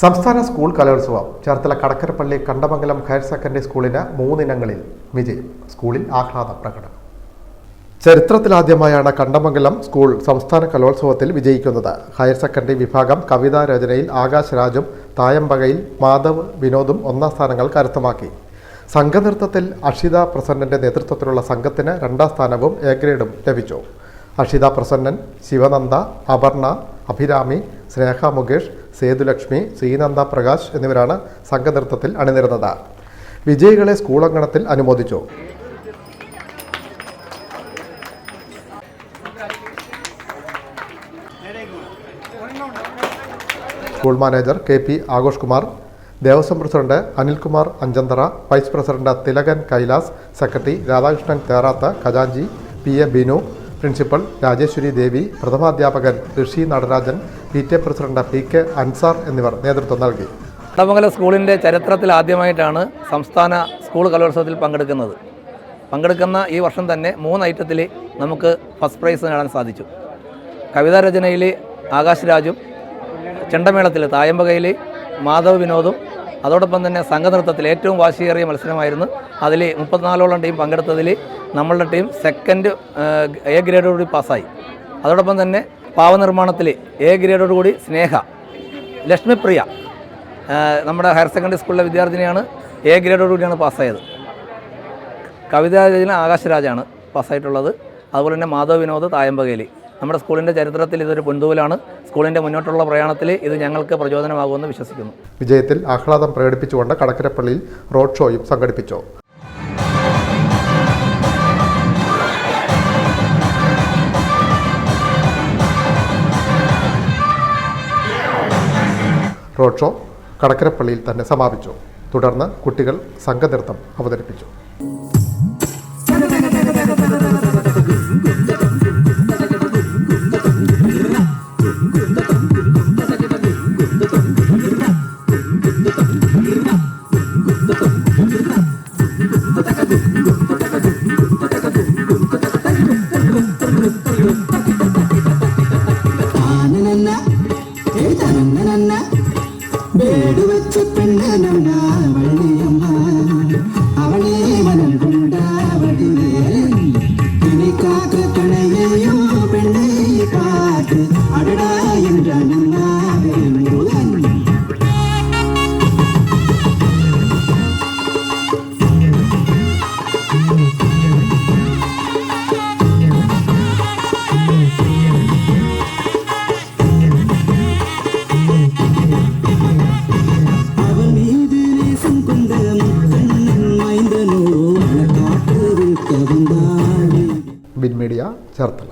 സംസ്ഥാന സ്കൂൾ കലോത്സവം Cherthala Kadakkarappally Kandamangalam higher secondary സ്കൂളിന് മൂന്നിനങ്ങളിൽ വിജയം. സ്കൂളിൽ ആഹ്ലാദ പ്രകടനം. ചരിത്രത്തിലാദ്യമായാണ് കണ്ടമംഗലം സ്കൂൾ സംസ്ഥാന കലോത്സവത്തിൽ വിജയിക്കുന്നത്. ഹയർ സെക്കൻഡറി വിഭാഗം കവിതാ രചനയിൽ ആകാശ് രാജും തായമ്പകയിൽ മാധവ് വിനോദും ഒന്നാം സ്ഥാനങ്ങൾ കരസ്ഥമാക്കി. സംഘനൃത്തത്തിൽ അഷിത പ്രസന്നന്റെ നേതൃത്വത്തിലുള്ള സംഘത്തിന് രണ്ടാം സ്ഥാനവും എ ഗ്രേഡും ലഭിച്ചു. അഷിത പ്രസന്നൻ ശിവനന്ദ അപർണ അഭിരാമി സ്നേഹ മുകേഷ് സേതുലക്ഷ്മി ശ്രീനന്ദ പ്രകാശ് എന്നിവരാണ് സംഘനൃത്തത്തിൽ അണിനിരുന്നത്. വിജയികളെ സ്കൂൾ അങ്കണത്തിൽ അനുമോദിച്ചു. School manager K P Aghosh Kumar Devaswom president Anilkumar Anchanthara vice president Thilakan Kailas secretary Radhakrishnan Therath ഖജാഞ്ചി P A Binu principal Rajeswari Devi പ്രഥമാധ്യാപകൻ Rishi Natarajan P T president P K Ansar എന്നിവർ നേതൃത്വം നൽകി. കടമംഗല സ്കൂളിന്റെ ചരിത്രത്തിൽ ആദ്യമായിട്ടാണ് സംസ്ഥാന school കലോത്സവത്തിൽ പങ്കെടുക്കുന്നത്. പങ്കെടുക്കുന്ന ഈ വർഷം തന്നെ മൂന്ന് ഐറ്റത്തിൽ നമുക്ക് ഫസ്റ്റ് പ്രൈസ് നേടാൻ സാധിച്ചു. കവിതാ രചനയിൽ ആകാശ് രാജും ചെണ്ടമേളത്തിൽ തായമ്പകയിൽ മാധവ് വിനോദും അതോടൊപ്പം തന്നെ സംഘനൃത്തത്തിൽ ഏറ്റവും വാശിയേറിയ മത്സരമായിരുന്നു. അതിൽ മുപ്പത്തിനാലോളം ടീം പങ്കെടുത്തതിൽ നമ്മളുടെ ടീം സെക്കൻഡ് എ ഗ്രേഡോടുകൂടി പാസ്സായി. അതോടൊപ്പം തന്നെ പാവനിർമ്മാണത്തിൽ എ ഗ്രേഡോടുകൂടി സ്നേഹ ലക്ഷ്മിപ്രിയ നമ്മുടെ ഹയർ സെക്കൻഡറി സ്കൂളിലെ വിദ്യാർത്ഥിനിയാണ് എ ഗ്രേഡോടുകൂടിയാണ് പാസ്സായത്. കവിതാ രചന ആകാശരാജാണ് പാസ്സായിട്ടുള്ളത്. അതുപോലെ തന്നെ മാധവ് വിനോദ് തായമ്പകേലി. നമ്മുടെ സ്കൂളിന്റെ ചരിത്രത്തിൽ ഇതൊരു പൊന്തൂലാണ് സ്കൂളിന്റെ മുന്നോട്ടുള്ള പ്രയാണത്തിൽ ഇത് ഞങ്ങൾക്ക് പ്രചോദനമാകുമെന്ന് വിശ്വസിക്കുന്നു. വിജയത്തിൽ ആഹ്ലാദം പ്രകടിപ്പിച്ചുകൊണ്ട് കടക്കരപ്പള്ളിയിൽ റോഡ് ഷോയും സംഘടിപ്പിച്ചു. റോഡ് ഷോ കടക്കരപ്പള്ളിയിൽ തന്നെ സമാപിച്ചു. തുടർന്ന് കുട്ടികൾ സംഘനൃത്തം അവതരിപ്പിച്ചു. வீடு வச்ச பெண்ணு நம் ചേർത്തല.